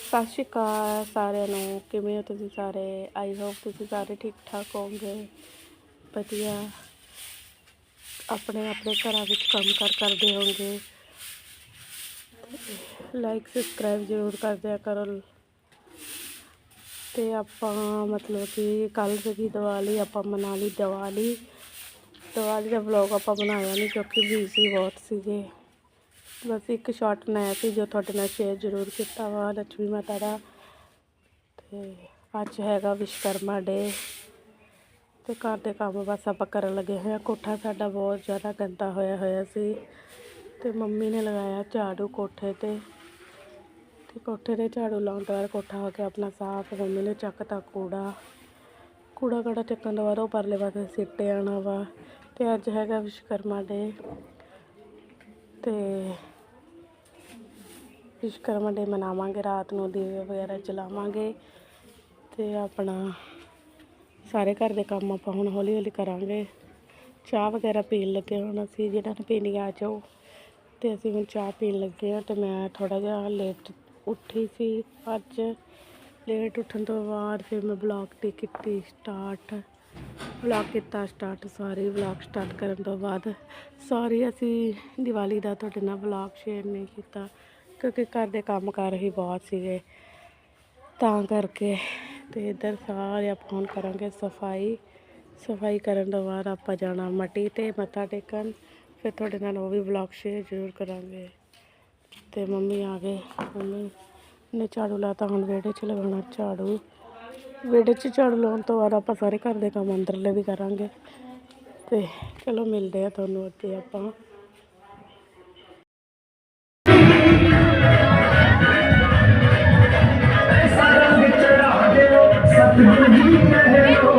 ਸਤਿ ਸ਼੍ਰੀ ਅਕਾਲ ਸਾਰਿਆਂ ਨੂੰ, ਕਿਵੇਂ ਹੋ ਤੁਸੀਂ ਸਾਰੇ? ਆਈ ਹੋਪ ਤੁਸੀਂ ਸਾਰੇ ਠੀਕ ਠਾਕ ਹੋਵੋਗੇ। ਵਧੀਆ। ਆਪਣੇ ਆਪਣੇ ਘਰਾਂ ਵਿੱਚ ਕੰਮ ਕਰ ਕਰਦੇ ਹੋਵੋਗੇ। ਲਾਈਕ ਸਬਸਕ੍ਰਾਈਬ ਜ਼ਰੂਰ ਕਰ ਦਿਆ ਕਰੋ। ਤੇ ਆਪਾਂ ਮਤਲਬ ਕਿ ਕੱਲ ਸੀਗੀ ਦੀਵਾਲੀ, ਆਪਾਂ ਮਨਾ ਲਈ ਦੀਵਾਲੀ। ਦੀਵਾਲੀ ਦਾ ਵਲੌਗ ਆਪਾਂ ਬਣਾਇਆ ਨਹੀਂ ਕਿਉਂਕਿ ਬਿਜ਼ੀ ਬਹੁਤ ਸੀਗੇ। ਬਸ ਇੱਕ ਸ਼ਾਟ ਬਣਾਇਆ ਸੀ ਜੋ ਤੁਹਾਡੇ ਨਾਲ ਸ਼ੇਅਰ ਜ਼ਰੂਰ ਕੀਤਾ ਵਾ ਲక్ష్ਮੀ ਮਾਤਾ ਦਾ। ਤੇ ਅੱਜ ਹੈਗਾ ਵਿਸ਼ਕਰਮਾ ਡੇ ਤੇ ਘਰ ਦੇ ਕੰਮ ਬਸ ਆਪਾਂ ਕਰਨ ਲੱਗੇ ਹੋਏ ਆ। ਕੋਠਾ ਸਾਡਾ ਬਹੁਤ ਜ਼ਿਆਦਾ ਗੰਦਾ ਹੋਇਆ ਹੋਇਆ ਸੀ। ਤੇ ਮੰਮੀ ਨੇ ਲਗਾਇਆ ਝਾੜੂ ਕੋਠੇ ਤੇ। ਤੇ ਕੋਠੇ ਤੇ ਝਾੜੂ ਲਾਉਣ ਤੋਂ ਬਾਅਦ ਕੋਠਾ ਹੋ ਗਿਆ ਆਪਣਾ ਸਾਫ਼, ਮੰਮੀ ਨੇ ਚੱਕਤਾ ਕੂੜਾ। ਕੂੜਾ ਕੜਾ ਚੱਕਣ ਤੋਂ ਬਾਅਦ ਉਹ ਪਰਲੇ ਪਾਸੇ ਸਿੱਟੇ ਆਉਣਾ ਵਾ। ਤੇ ਅੱਜ ਹੈਗਾ ਵਿਸ਼ਕਰਮਾ ਡੇ ਤੇ ਵਿਸ਼ਕਰਮਾ ਡੇ ਮਨਾਵਾਂਗੇ, ਰਾਤ ਨੂੰ ਦੀਵੇ ਵਗੈਰਾ ਜਲਾਵਾਂਗੇ ਅਤੇ ਆਪਣਾ ਸਾਰੇ ਘਰ ਦੇ ਕੰਮ ਆਪਾਂ ਹੁਣ ਹੌਲੀ ਹੌਲੀ ਕਰਾਂਗੇ। ਚਾਹ ਵਗੈਰਾ ਪੀਣ ਲੱਗੇ ਹੁਣ ਅਸੀਂ ਜਿਹਨਾਂ ਨੇ ਪੀਣੀ ਆ ਜਾਓ ਅਤੇ ਅਸੀਂ ਹੁਣ ਚਾਹ ਪੀਣ ਲੱਗੇ ਹਾਂ ਅਤੇ ਮੈਂ ਥੋੜ੍ਹਾ ਜਿਹਾ ਲੇਟ ਉੱਠੀ ਸੀ ਅੱਜ। ਲੇਟ ਉੱਠਣ ਤੋਂ ਬਾਅਦ ਫਿਰ ਮੈਂ ਬਲੌਗ ਟੀ ਕੀਤੀ ਸਟਾਰਟ ਵਲੌਗ ਕੀਤਾ ਸਟਾਰਟ ਸਾਰੇ ਵਲੌਗ ਸਟਾਰਟ ਕਰਨ ਤੋਂ ਬਾਅਦ। ਸੌਰੀ ਅਸੀਂ ਦੀਵਾਲੀ ਦਾ ਤੁਹਾਡੇ ਨਾਲ ਵਲੌਗ ਸ਼ੇਅਰ ਨਹੀਂ ਕੀਤਾ। ਕਿਉਂਕਿ ਘਰ ਦੇ ਕੰਮ ਕਾਰ ਹੀ ਬਹੁਤ ਸੀਗੇ। ਤਾਂ ਕਰਕੇ ਤੇ ਇੱਧਰ ਸਾਰੇ ਆਪਾਂ ਹੁਣ ਕਰਾਂਗੇ ਸਫ਼ਾਈ। ਸਫ਼ਾਈ ਕਰਨ ਤੋਂ ਬਾਅਦ ਆਪਾਂ ਜਾਣਾ ਮਟੀ ਤੇ ਮੱਥਾ ਟੇਕਣ। ਫਿਰ ਤੁਹਾਡੇ ਨਾਲ ਉਹ ਵੀ ਵਲੌਗ ਸ਼ੇਅਰ ਜ਼ਰੂਰ ਕਰਾਂਗੇ। ਤੇ ਮੰਮੀ ਆ ਗਏ। ਮੰਮੀ ਨੇ ਝਾੜੂ ਲਾਤਾ, ਹੁਣ ਵਿਹੜੇ 'ਚ ਲਗਾਉਣਾ ਝਾੜੂ। ਵਿਹੜੇ 'ਚ ਝਾੜੂ ਲਾਉਣ ਤੋਂ ਬਾਅਦ ਆਪਾਂ ਸਾਰੇ ਘਰ ਦੇ ਕੰਮ ਅੰਦਰਲੇ ਵੀ ਕਰਾਂਗੇ। ਤੇ ਚਲੋ ਮਿਲਦੇ ਆ ਤੁਹਾਨੂੰ ਅੱਗੇ ਆਪਾਂ।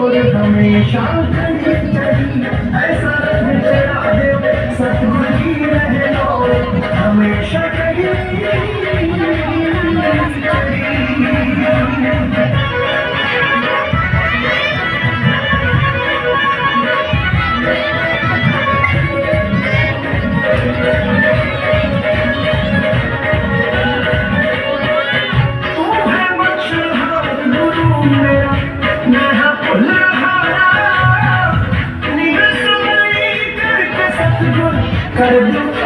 और हमेशा Thank you.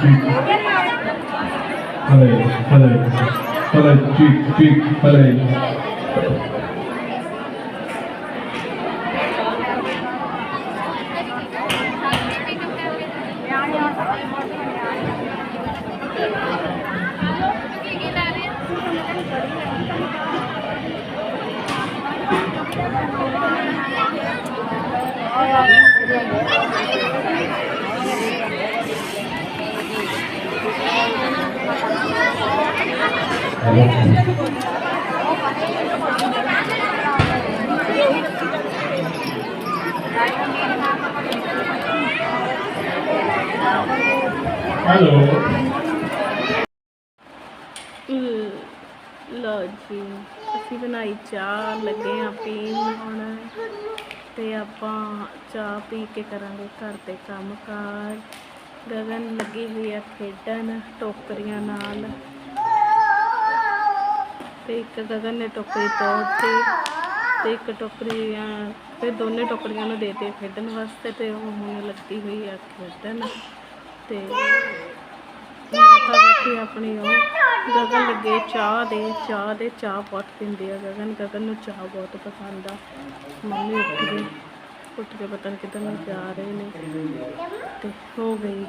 Cheek, cheek, hello, hello, hello, cheek, cheek, hello. Hello. ਲੋ ਜੀ, ਅਸੀਂ ਬਣਾਈ ਚਾਹ, ਲੱਗੇ ਆ ਪੀਣ ਹੁਣ ਤੇ ਆਪਾਂ ਚਾਹ ਪੀ ਕੇ ਕਰਾਂਗੇ ਘਰ ਦੇ ਕੰਮ ਕਾਰ ਗਗਨ ਲੱਗੀ ਹੋਈ ਆ ਖੇਡਣ ਟੋਕਰੀਆਂ ਨਾਲ। ਤੇ ਇੱਕ ਗਗਨ ਨੇ ਟੋਕਰੀ ਤੋੜਤੀ ਤੇ ਇੱਕ ਟੋਕਰੀਆਂ ਅਹ, ਤੇ ਦੋਨੇ ਟੋਕਰੀਆਂ ਨੂੰ ਦੇਤੇ ਖੇਡਣ ਵਾਸਤੇ ਤੇ ਉਹ ਹੁਣ ਲੱਗੀ ਹੋਈ ਆ ਖੇਡਣ। ਤੇ ਮਾਤਾ ਬੈਠੀ ਆਪਣੀ ਉਹ। ਗਗਨ ਲੱਗੇ ਚਾਹ ਦੇ ਚਾਹ ਦੇ ਚਾਹ ਬਹੁਤ ਪੀਂਦੀ ਆ ਗਗਨ। ਗਗਨ ਨੂੰ ਚਾਹ ਬਹੁਤ ਪਸੰਦ ਆ। ਮੰਮੀ ਉੱਠ ਗਈ। ਉੱਠ ਕੇ ਪਤਾ ਨਹੀਂ ਕਿੱਧਰ ਨੂੰ ਜਾ ਰਹੇ ਨੇ। ਤੇ ਹੋ ਗਈ।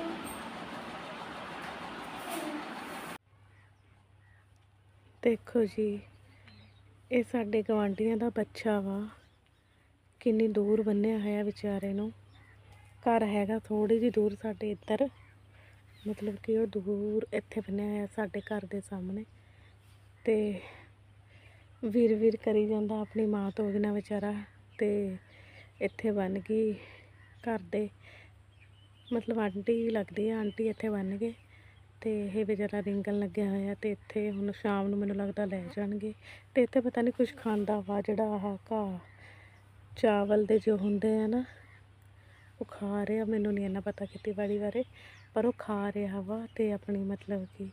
ਦੇਖੋ ਜੀ, ਇਹ ਸਾਡੇ ਗਵਾਂਢੀਆਂ ਦਾ ਬੱਚਾ ਵਾ। ਕਿੰਨੀ ਦੂਰ ਬੰਨਿਆ ਹੋਇਆ ਵਿਚਾਰੇ ਨੂੰ। ਘਰ ਹੈਗਾ ਥੋੜੀ ਜਿਹੀ ਦੂਰ ਸਾਡੇ ਇੱਧਰ। ਮਤਲਬ ਕਿ ਉਹ ਦੂਰ ਇੱਥੇ ਬੰਨਿਆ ਹੋਇਆ ਸਾਡੇ ਘਰ ਦੇ ਸਾਹਮਣੇ। ਤੇ ਵੀਰ ਵੀਰ ਕਰੀ ਜਾਂਦਾ ਆਪਣੀ ਮਾਂ ਤੋਂ ਬਿਨਾਂ ਵਿਚਾਰਾ। ਤੇ ਇੱਥੇ ਬਣ ਗਈ ਘਰ ਦੇ ਮਤਲਬ ਆਂਟੀ ਲੱਗਦੀ ਆ, ਆਂਟੀ ਇੱਥੇ ਬਣ ਗਏ ਤੇ ਇਹ ਵਿਚਾਰਾ ਰਿੰਗਣ ਲੱਗਿਆ ਹੋਇਆ ਤੇ ਇੱਥੇ ਹੁਣ ਸ਼ਾਮ ਨੂੰ ਮੈਨੂੰ ਲੱਗਦਾ ਲੈ ਜਾਣਗੇ। ਤੇ ਇੱਥੇ ਪਤਾ ਨਹੀਂ ਕੁਝ ਖਾਂਦਾ ਵਾ ਜਿਹੜਾ ਆਹ ਘਾਹ ਚਾਵਲ ਦੇ ਜੋ ਹੁੰਦੇ ਆ ਨਾ, ਉਹ ਖਾ ਰਿਹਾ, ਮੈਨੂੰ ਨਹੀਂ ਇੰਨਾ ਪਤਾ ਖੇਤੀਬਾੜੀ ਬਾਰੇ, ਪਰ ਉਹ ਖਾ ਰਿਹਾ ਵਾ ਤੇ ਆਪਣੀ ਮਤਲਬ ਕਿ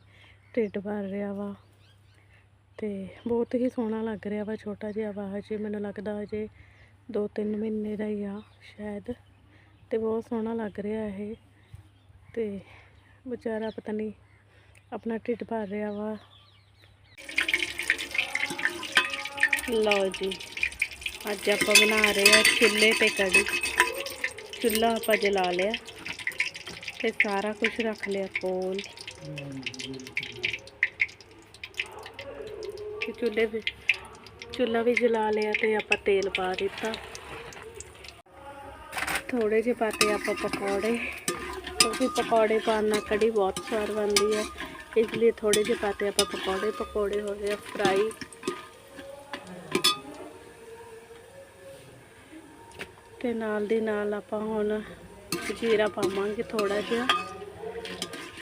ਢਿੱਡ ਭਰ ਰਿਹਾ ਵਾ ਤੇ ਬਹੁਤ ਹੀ ਸੋਹਣਾ ਲੱਗ ਰਿਹਾ ਵਾ, ਛੋਟਾ ਜਿਹਾ ਵਾ, ਹਜੇ ਮੈਨੂੰ ਲੱਗਦਾ ਹਜੇ 2-3 ਮਹੀਨੇ ਦਾ ਹੀ ਆ ਸ਼ਾਇਦ ਤੇ ਬਹੁਤ ਸੋਹਣਾ ਲੱਗ ਰਿਹਾ ਇਹ ਤੇ ਵਿਚਾਰਾ ਪਤਾ ਨਹੀਂ ਆਪਣਾ ਢਿੱਡ ਭਰ ਰਿਹਾ ਵਾ। ਲਓ ਜੀ, ਅੱਜ ਆਪਾਂ ਬਣਾ ਰਹੇ ਆ ਚੁੱਲ੍ਹੇ ਤੇ ਕੜੀ। ਚੁੱਲ੍ਹਾ ਆਪਾਂ ਜਲਾ ਲਿਆ ਤੇ ਸਾਰਾ ਕੁਝ ਰੱਖ ਲਿਆ ਕੋਲ। ਤੇ ਚੁੱਲ੍ਹੇ ਵਿੱਚ ਚੁੱਲ੍ਹਾ ਵੀ ਜਲਾ ਲਿਆ ਤੇ ਆਪਾਂ ਤੇਲ ਪਾ ਦਿੱਤਾ। ਥੋੜੇ ਜਿਹੇ ਪਾਤੇ ਆਪਾਂ ਪਕੌੜੇ। ਕਿਉਂਕਿ ਪਕੌੜੇ ਪਾਉਣ ਨਾਲ ਕੜੀ ਬਹੁਤ ਸਵਾਦ ਬਣਦੀ ਹੈ। ਇਸ ਲਈ ਥੋੜੇ ਜਿਹੇ ਪਾਤੇ ਆਪਾਂ ਪਕੌੜੇ। ਪਕੌੜੇ ਹੋ ਗਏ ਫਰਾਈ। ਤੇ ਨਾਲ ਦੀ ਨਾਲ ਆਪਾਂ ਹੁਣ ਜੀਰਾ ਪਾਵਾਂਗੇ ਥੋੜਾ ਜਿਹਾ।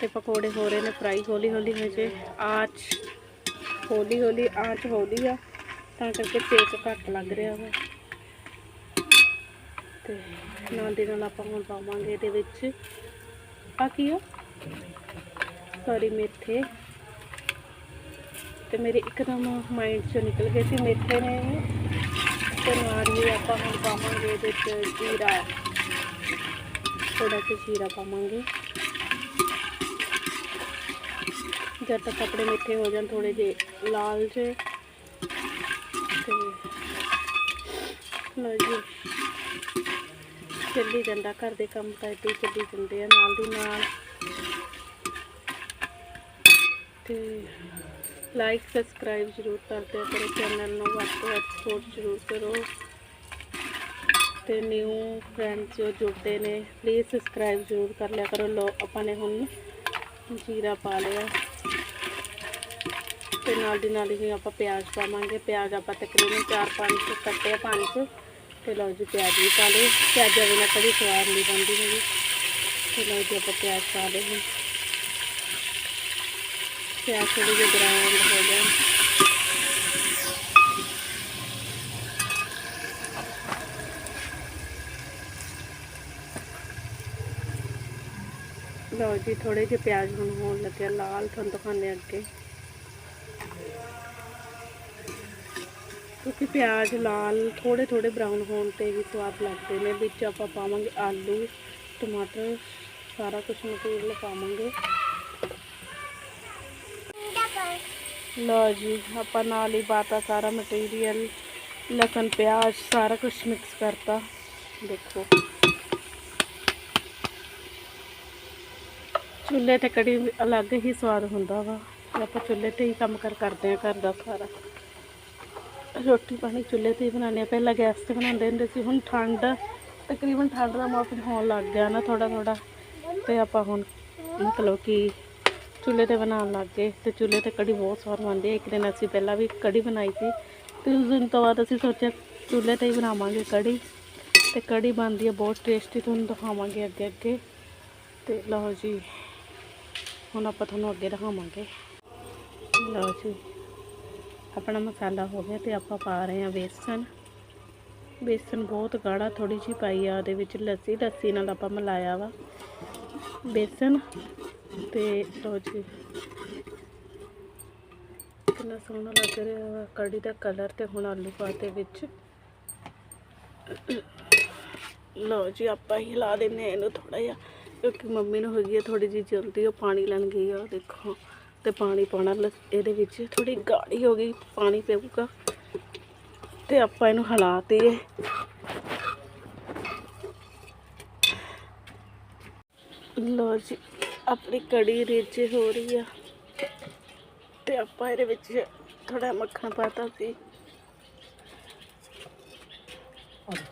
ਤੇ ਪਕੌੜੇ ਹੋ ਰਹੇ ਨੇ ਫਰਾਈ ਹੌਲੀ ਹੌਲੀ ਹਜੇ। ਆਚ ਹੌਲੀ ਹੌਲੀ ਆਂਚ ਹੌਲੀ ਆ। ਤਾਂ ਕਰਕੇ ਤੇਜ਼ ਘੱਟ ਲੱਗ ਰਿਹਾ ਵਾ। ਤੇ ਨਾਲ ਦੇ ਨਾਲ ਆਪਾਂ ਹੁਣ ਪਾਵਾਂਗੇ ਇਹਦੇ ਵਿੱਚ ਆ ਕੀ ਆ? ਸੌਰੀ, ਮੇਥੇ। ਤੇ ਮੇਰੇ ਇੱਕਦਮ ਮਾਈਂਡ ਚੋਂ ਨਿਕਲ ਗਏ ਸੀ ਮੇਥੇ ਨੇ ਤੇ ਨਾਲ ਹੀ ਆਪਾਂ ਹੁਣ ਪਾਵਾਂਗੇ ਇਹਦੇ ਵਿੱਚ ਜੀਰਾ। ਥੋੜਾ ਜਿਹਾ ਜੀਰਾ ਪਾਵਾਂਗੇ। ਜਦ ਤੱਕ ਆਪਣੇ ਮੇਥੇ ਹੋ ਜਾਣ ਥੋੜੇ ਜਿਹੇ ਲਾਲ ਜੇ ਤੇ ਲਓ ਜੀ। ਚੱਲੀ ਜਾਂਦਾ, ਘਰ ਦੇ ਕੰਮ ਤਾਂ ਏਦਾਂ ਚੱਲੀ ਜਾਂਦੇ ਆ, ਨਾਲ ਦੀ ਨਾਲ। ਤੇ ਲਾਈਕ ਸਬਸਕ੍ਰਾਈਬ ਜ਼ਰੂਰ ਕਰਦੇ ਆ ਕਰੋ ਚੈਨਲ ਨੂੰ ਵੱਧ ਤੋਂ ਵੱਧ ਸਪੋਰਟ ਜ਼ਰੂਰ ਕਰੋ। ਤੇ ਨਿਊ ਫਰੈਂਡਸ ਜੋ ਜੁੜਦੇ ਨੇ ਪਲੀਜ਼ ਸਬਸਕ੍ਰਾਈਬ ਜ਼ਰੂਰ ਕਰ ਲਿਆ ਕਰੋ। ਲੋ ਆਪਾਂ ਨੇ ਹੁਣ ਜੀਰਾ ਪਾ ਲਿਆ। ਤੇ ਨਾਲ ਦੀ ਨਾਲ ਹੀ ਆਪਾਂ ਪਿਆਜ਼ ਪਾਵਾਂਗੇ। ਪਿਆਜ਼ ਆਪਾਂ ਤਕਰੀਬਨ 4-5 ਕੱਟੇ ਆ, ਪੰਜ ਕੁ। ਤੇ ਲਓ ਜੀ ਪਿਆਜ਼ ਵੀ ਪਾ ਲਏ। ਪਿਆਜ਼ਾਂ ਬਿਨਾਂ ਕੜੀ ਸਵਾਦ ਨਹੀਂ ਬਣਦੀ ਹੈਗੀ। ਤੇ ਲਓ ਜੀ ਆਪਾਂ ਪਿਆਜ਼ ਪਾ ਲਏ ਹੁਣ ਪਿਆਜ਼ ਥੋੜੇ ਜਿਹੇ ਬਰਾਊਨ ਹੋ ਜਾਣ ਲਓ ਜੀ ਥੋੜੇ ਜਿਹੇ ਪਿਆਜ਼ ਹੁਣ ਹੋਣ ਲੱਗਿਆ ਲਾਲ ਤੁਹਾਨੂੰ ਦਿਖਾਉਂਦੇ ਅੱਗੇ। ਕਿਉਂਕਿ ਪਿਆਜ਼ ਲਾਲ ਥੋੜੇ ਥੋੜੇ ਬਰਾਊਨ ਹੋਣ ਤੇ ਵੀ ਸਵਾਦ ਲੱਗਦੇ ਨੇ। ਵਿੱਚ ਆਪਾਂ ਪਾਵਾਂਗੇ ਆਲੂ, ਟਮਾਟਰ, ਸਾਰਾ ਕੁਝ ਮਟੀਰੀਅਲ ਪਾਵਾਂਗੇ। ਲਓ ਜੀ, ਆਪਾਂ ਨਾਲ ਹੀ ਪਾਤਾ ਸਾਰਾ ਮਟੀਰੀਅਲ, ਲਸਣ, ਪਿਆਜ਼, ਸਾਰਾ ਕੁਝ ਮਿਕਸ ਕਰਤਾ। ਦੇਖੋ। ਚੁੱਲ੍ਹੇ ਤੇ ਕੜੀ ਅਲੱਗ ਹੀ ਸਵਾਦ ਹੁੰਦਾ ਵਾ। ਆਪਾਂ ਚੁੱਲ੍ਹੇ ਤੇ ਹੀ ਕੰਮ ਕਰ ਕਰਦੇ ਆ ਘਰ ਦਾ ਸਾਰਾ। ਰੋਟੀ ਪਾਣੀ ਚੁੱਲ੍ਹੇ ਤੇ ਹੀ ਬਣਾਉਂਦੇ ਆ ਪਹਿਲਾਂ ਗੈਸ ਤੇ ਬਣਾਉਂਦੇ ਹੁੰਦੇ ਸੀ, ਹੁਣ ਠੰਡ, ਤਕਰੀਬਨ ਠੰਡ ਦਾ ਮੌਸਮ ਹੋਣ ਲੱਗ ਗਿਆ ਨਾ ਥੋੜਾ ਥੋੜਾ ਤੇ ਆਪਾਂ ਹੁਣ ਮਤਲਬ ਕਿ ਚੁੱਲ੍ਹੇ ਤੇ ਬਣਾਉਣ ਲੱਗ ਗਏ ਤੇ ਚੁੱਲ੍ਹੇ ਤੇ ਕੜੀ ਬਹੁਤ ਸਵਾਦ ਬਣਦੀ ਹੈ। ਇੱਕ ਦਿਨ ਅਸੀਂ ਪਹਿਲਾਂ ਵੀ ਕੜੀ ਬਣਾਈ ਸੀ ਤੇ ਉਸ ਦਿਨ ਤੋਂ ਬਾਅਦ ਅਸੀਂ ਸੋਚਿਆ ਚੁੱਲ੍ਹੇ ਤੇ ਹੀ ਬਣਾਵਾਂਗੇ ਕੜੀ। ਤੇ ਕੜੀ ਬਣਦੀ ਹੈ, ਬਹੁਤ ਟੇਸਟੀ ਤੁਹਾਨੂੰ ਦਿਖਾਵਾਂਗੇ ਅੱਗੇ ਅੱਗੇ। ਤੇ ਲਓ ਜੀ, ਹੁਣ ਆਪਾਂ ਤੁਹਾਨੂੰ ਅੱਗੇ ਦਿਖਾਵਾਂਗੇ। ਲਓ ਜੀ। ਆਪਣਾ ਮਸਾਲਾ ਹੋ ਗਿਆ ਤੇ ਆਪਾਂ ਪਾ ਰਹੇ ਹਾਂ ਬੇਸਨ। ਬੇਸਨ ਬਹੁਤ ਗਾੜਾ ਥੋੜੀ ਜਿਹੀ ਪਾਈ ਆ, ਉਹਦੇ ਵਿੱਚ ਲੱਸੀ ਲੱਸੀ ਨਾਲ ਆਪਾਂ ਮਿਲਾਇਆ ਵਾ। ਬੇਸਨ ਤੇ ਲਓ ਜੀ। ਕਿੰਨਾ ਸੋਹਣਾ ਲੱਗ ਰਿਹਾ ਵਾ, ਕੜੀ ਦਾ ਕਲਰ ਤੇ ਹੁਣ ਆਲੂ ਪਾਤੇ ਵਿੱਚ। ਲਓ ਜੀ, ਆਪਾਂ ਹੀ ਹਿਲਾ ਦਿੰਨੇ ਆ ਇਹਨੂੰ ਥੋੜਾ ਜਿਹਾ, ਕਿਉਂਕਿ ਮੰਮੀ ਨੂੰ ਹੋ ਗਈ ਹੈ ਥੋੜੀ ਜਿਹੀ ਜਲਦੀ ਉਹ ਪਾਣੀ ਲੈਣ ਗਈ ਆ ਉਹ ਦੇਖੋ। ਤੇ ਪਾਣੀ ਪਾਉਣਾ, ਲ- ਇਹਦੇ ਵਿੱਚ ਥੋੜੀ ਗਾੜੀ ਹੋ ਗਈ, ਪਾਣੀ ਪਊਗਾ। ਤੇ ਆਪਾਂ ਇਹਨੂੰ ਹਿਲਾ ਦਈਏ ਲੋ ਜੀ, ਆਪਣੀ ਕੜੀ ਰੇਚੇ ਹੋ ਰਹੀ ਆ। ਤੇ ਆਪਾਂ ਇਹਦੇ ਵਿੱਚ ਥੋੜਾ ਮੱਖਣ ਪਾਤਾ ਸੀ।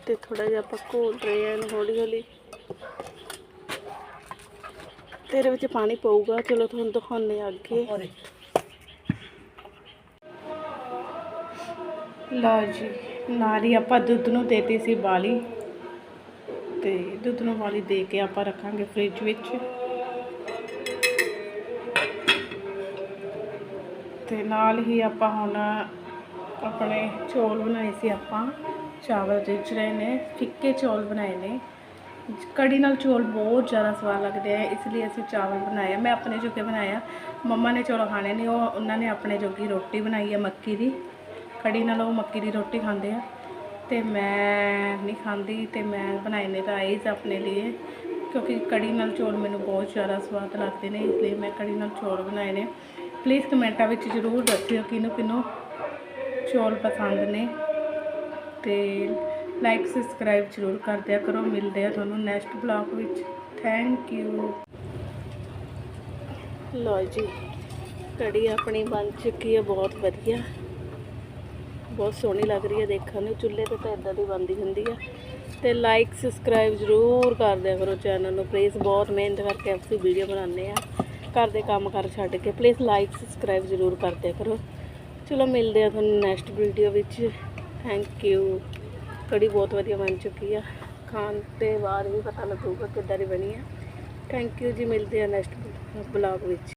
ਤੇ ਥੋੜਾ ਜਿਹਾ ਆਪਾਂ ਘੋਲ ਰਹੇ ਹਾਂ ਇਹਨੂੰ ਹੌਲੀ ਹੌਲੀ ਤੇ ਇਹਦੇ ਵਿੱਚ ਪਾਣੀ ਪਊਗਾ ਚਲੋ ਤੁਹਾਨੂੰ ਦਿਖਾਉਂਦੇ ਆ ਅੱਗੇ। ਲਓ ਜੀ ਨਾਰੀ ਆਪਾਂ ਦੁੱਧ ਨੂੰ ਦੇਤੀ ਸੀ ਬਾਲੀ। ਤੇ ਦੁੱਧ ਨੂੰ ਵਾਲੀ ਦੇ ਕੇ ਆਪਾਂ ਰੱਖਾਂਗੇ ਫ੍ਰਿਜ ਵਿੱਚ। ਤੇ ਨਾਲ ਹੀ ਆਪਾਂ ਹੁਣ ਆਪਣੇ ਚੌਲ ਬਣਾਏ ਸੀ ਆਪਾਂ। ਚਾਵਲ ਰਹੇ ਨੇ ਫਿੱਕੇ ਚੌਲ ਬਣਾਏ ਨੇ। ਕੜੀ ਨਾਲ ਚੌਲ ਬਹੁਤ ਜ਼ਿਆਦਾ ਸਵਾਦ ਲੱਗਦੇ ਆ, ਇਸ ਲਈ ਅਸੀਂ ਚਾਵਲ ਬਣਾਏ ਆ। ਮੈਂ ਆਪਣੇ ਜੋਗੇ ਬਣਾਇਆ ਮੰਮਾ ਨੇ ਚੌਲ ਖਾਣੇ ਨਹੀਂ ਉਹ ਉਹਨਾਂ ਨੇ ਆਪਣੇ ਜੋਗੀ ਰੋਟੀ ਬਣਾਈ ਹੈ ਮੱਕੀ ਦੀ। ਕੜੀ ਨਾਲ ਉਹ ਮੱਕੀ ਦੀ ਰੋਟੀ ਖਾਂਦੇ ਆ। ਤੇ ਮੈਂ ਨਹੀਂ ਖਾਂਦੀ ਤੇ ਮੈਂ ਬਣਾਏ ਨੇ ਰਾਈਸ ਆਪਣੇ ਲਈ ਕਿਉਂਕਿ ਕੜੀ ਨਾਲ ਚੌਲ ਮੈਨੂੰ ਬਹੁਤ ਜ਼ਿਆਦਾ ਸਵਾਦ ਲੱਗਦੇ ਨੇ, ਇਸ ਲਈ ਮੈਂ ਕੜੀ ਨਾਲ ਚੌਲ ਬਣਾਏ ਨੇ। ਪਲੀਜ਼ ਕਮੈਂਟਾਂ ਵਿੱਚ ਜ਼ਰੂਰ ਦੱਸਿਓ ਕਿਨੂੰ ਕਿਹਨੂੰ ਚੌਲ ਪਸੰਦ ਨੇ। ਤੇ ਲਾਈਕ ਸਬਸਕ੍ਰਾਈਬ ਜ਼ਰੂਰ ਕਰ ਦਿਆ ਕਰੋ। ਮਿਲਦੇ ਆ ਤੁਹਾਨੂੰ ਨੈਕਸਟ ਬਲੌਗ ਵਿੱਚ। ਥੈਂਕ ਯੂ ਲੋ ਜੀ, ਕੜੀ ਆਪਣੀ ਬਣ ਚੁੱਕੀ ਹੈ ਬਹੁਤ ਵਧੀਆ। ਬਹੁਤ ਸੋਹਣੀ ਲੱਗ ਰਹੀ ਹੈ ਦੇਖਣ ਨੂੰ। ਚੁੱਲ੍ਹੇ ਤੇ ਤਾਂ ਇਦਾਂ ਦੀ ਬਣਦੀ ਹੁੰਦੀ ਆ। ਤੇ ਲਾਈਕ ਸਬਸਕ੍ਰਾਈਬ ਜ਼ਰੂਰ ਕਰ ਦਿਆ ਕਰੋ ਚੈਨਲ ਨੂੰ। ਪਲੀਜ਼ ਬਹੁਤ ਮਿਹਨਤ ਕਰਕੇ ਅਸੀਂ ਵੀਡੀਓ ਬਣਾਉਂਦੇ ਆ। ਘਰ ਦੇ ਕੰਮ ਕਰ ਛੱਡ ਕੇ ਪਲੀਜ਼ ਲਾਈਕ ਸਬਸਕ੍ਰਾਈਬ ਜ਼ਰੂਰ ਕਰ ਦਿਆ ਕਰੋ। ਚਲੋ ਮਿਲਦੇ ਆ ਤੁਹਾਨੂੰ ਨੈਕਸਟ ਵੀਡੀਓ ਵਿੱਚ। ਥੈਂਕ ਯੂ ਕੜੀ ਬਹੁਤ ਵਧੀਆ ਬਣ ਚੁੱਕੀ ਆ। ਖਾਣ ਤੇ ਬਾਅਦ ਵੀ ਪਤਾ ਲੱਗੂਗਾ ਕਿੱਦਾਂ ਦੀ ਬਣੀ ਆ। ਥੈਂਕ ਯੂ ਜੀ, ਮਿਲਦੇ ਆ ਨੈਕਸਟ ਬਲੌਗ ਵਿੱਚ।